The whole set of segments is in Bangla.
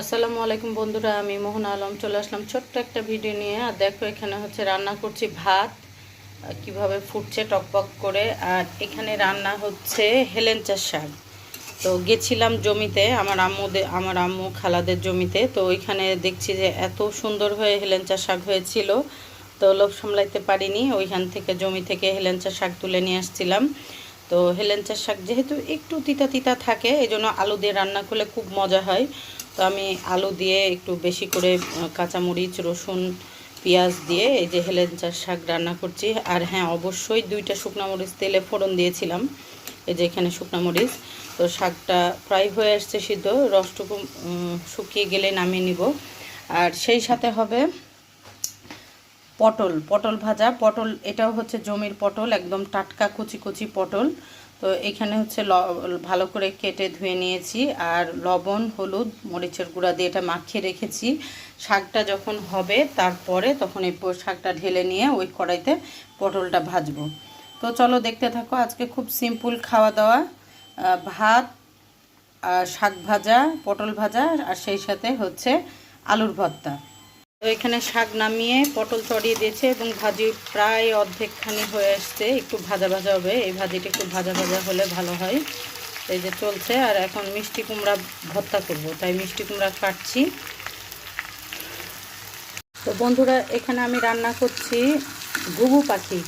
আসসালামু আলাইকুম বন্ধুরা, আমি মোহন আলম। চলে আসলাম ছোট্ট একটা ভিডিও নিয়ে। আর দেখো, এখানে হচ্ছে রান্না করছি ভাত কীভাবে ফুটছে টকপক করে। আর এখানে রান্না হচ্ছে হেলেঞ্চার শাক। তো গেছিলাম জমিতে, আমার আম্মুদের আমার আম্মু খালাদের জমিতে। তো ওইখানে দেখছি যে এত সুন্দর হয়ে হেলেঞ্চা শাক হয়েছিল। তো লোভ সামলাইতে পারিনি, ওইখান থেকে, জমি থেকে হেলেঞ্চা শাক তুলে নিয়ে আসছিলাম। তো হেলেঞ্চা শাক যেহেতু একটু তিতা তিতা থাকে এই আলু দিয়ে রান্না করলে খুব মজা হয়। তো আমি আলু দিয়ে একটু বেশি করে কাঁচামরিচ, রসুন, পেঁয়াজ দিয়ে এই যে হেলেঞ্চার শাক রান্না করছি। আর হ্যাঁ অবশ্যই দুইটা শুকনো মরিচ তেলে ফোড়ন দিয়েছিলাম, এই যে এখানে শুকনো মরিচ। তো শাকটা প্রায় হয়ে আসছে সিদ্ধ, রসটুকু শুকিয়ে গেলে নামিয়ে নিব। আর সেই সাথে হবে পটল পটল ভাজা। পটল, এটাও হচ্ছে জমির পটল, একদম টাটকা কুচি কুচি পটল। তো এখানে হচ্ছে ভালো করে কেটে ধুয়ে নিয়েছি আর লবণ, হলুদ, মরিচের গুঁড়া দিয়ে এটা মাখিয়ে রেখেছি। শাকটা যখন হবে তারপরে তখন এই শাকটা ঢেলে নিয়ে ওই কড়াইতে পটলটা ভাজবো। তো চলো দেখতে থাকো আজকে খুব সিম্পল খাওয়া দাওয়া ভাত আর শাক ভাজা, পটল ভাজা, আর সেই সাথে হচ্ছে আলুর ভর্তা। তো এখানে শাক নামিয়ে পটল চড়িয়ে দিয়েছে এবং ভাজি প্রায় অর্ধেকখানি হয়ে আসছে। একটু ভাজা ভাজা হবে। এই ভাজিটা একটু ভাজা ভাজা হলে ভালো হয়। এই যে চলছে। আর এখন মিষ্টি কুমড়া ভর্তা করব। তাই মিষ্টি কুমড়া কাটছি। তো বন্ধুরা, এখানে আমি রান্না করছি ঘুঘু পাখি।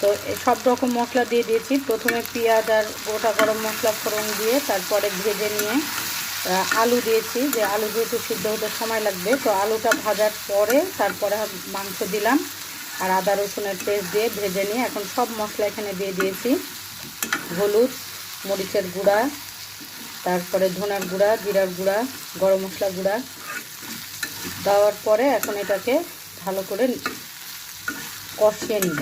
তো সব রকম মশলা দিয়ে দিয়েছি। প্রথমে পেঁয়াজ আর গোটা গরম মশলা ফোড়ন দিয়ে, তারপরে ভেজে নিয়ে আলু দিয়েছি। যে আলু যেহেতু সিদ্ধ হতে সময় লাগবে, তো আলুটা ভাজার পরে তারপরে মাংস দিলাম আর আদা রসুনের পেস্ট দিয়ে ভেজে নিয়ে এখন সব মশলা এখানে দিয়ে দিয়েছি। হলুদ, মরিচের গুঁড়া, তারপরে ধনার গুঁড়া, জিরার গুঁড়া, গরম মশলা গুঁড়া দেওয়ার পরে এখন এটাকে ভালো করে কষিয়ে নিব।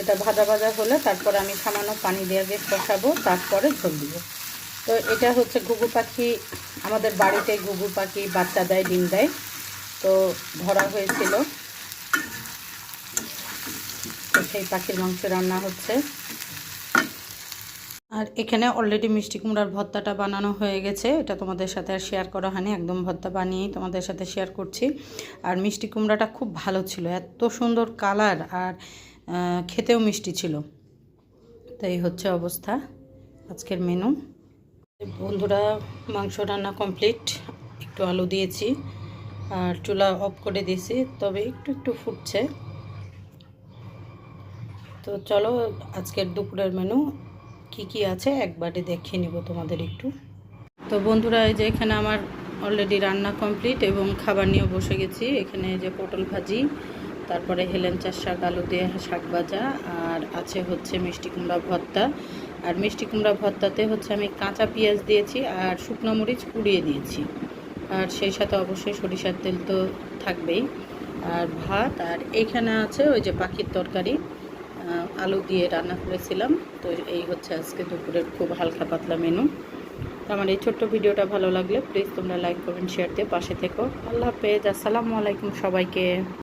এটা ভাজা ভাজা হলে তারপরে আমি সামান্য পানি দিয়ে আগে কষাবো, তারপরে ঝোল দিব। তো এটা হচ্ছে ঘুঘু পাখি। আমাদের বাড়িতে ঘুঘু পাখি বাচ্চা দেয়, ডিম দেয়। তো ধরা হয়েছিল। সেই পাখির মাংস রান্না হচ্ছে। আর এখানে অলরেডি মিষ্টি কুমড়ার ভর্তাটা বানানো হয়ে গেছে। এটা তোমাদের সাথে আর শেয়ার করা হয়নি। একদম ভর্তা বানিয়েই তোমাদের সাথে শেয়ার করছি। আর মিষ্টি কুমড়াটা খুব ভালো ছিল। এত সুন্দর কালার আর খেতেও মিষ্টি ছিল। তো এই হচ্ছে অবস্থা। আজকের মেনু বন্ধুরা, মাংস রান্না কমপ্লিট একটু আলু দিয়েছি, আর চুলা অফ করে দিয়েছি, তবে একটু একটু ফুটছে। তো চলো, আজকের দুপুরের মেনু কি কি আছে একবারে দেখিয়ে নিব তোমাদের একটু। তো বন্ধুরা, এই যে এখানে আমার অলরেডি রান্না কমপ্লিট এবং খাবার নিয়ে বসে গেছি। এখানে যে পটল ভাজি, তারপরে হেলেঞ্চার শাক, আলু দিয়ে শাক ভাজা, আর আছে হচ্ছে মিষ্টি কুমড়া ভর্তা। আর মিষ্টি কুমড়া ভর্তাতে হচ্ছে আমি কাঁচা পেঁয়াজ দিয়েছি আর শুকনো মরিচ পুড়িয়ে দিয়েছি। আর সেই সাথে অবশ্যই সরিষার তেল তো থাকবেই। আর ভাত, আর এইখানে আছে ওই যে পাখির তরকারি। আলু দিয়ে রান্না করেছিলাম। তো এই হচ্ছে আজকে দুপুরের খুব হালকা পাতলা মেনু। তো আমার এই ছোট্ট ভিডিওটা ভালো লাগলে প্লিজ তোমরা লাইক, কমেন্ট, শেয়ার দিয়ে পাশে থেকো। আল্লাহ হাফেজ। আসসালামু আলাইকুম সবাইকে।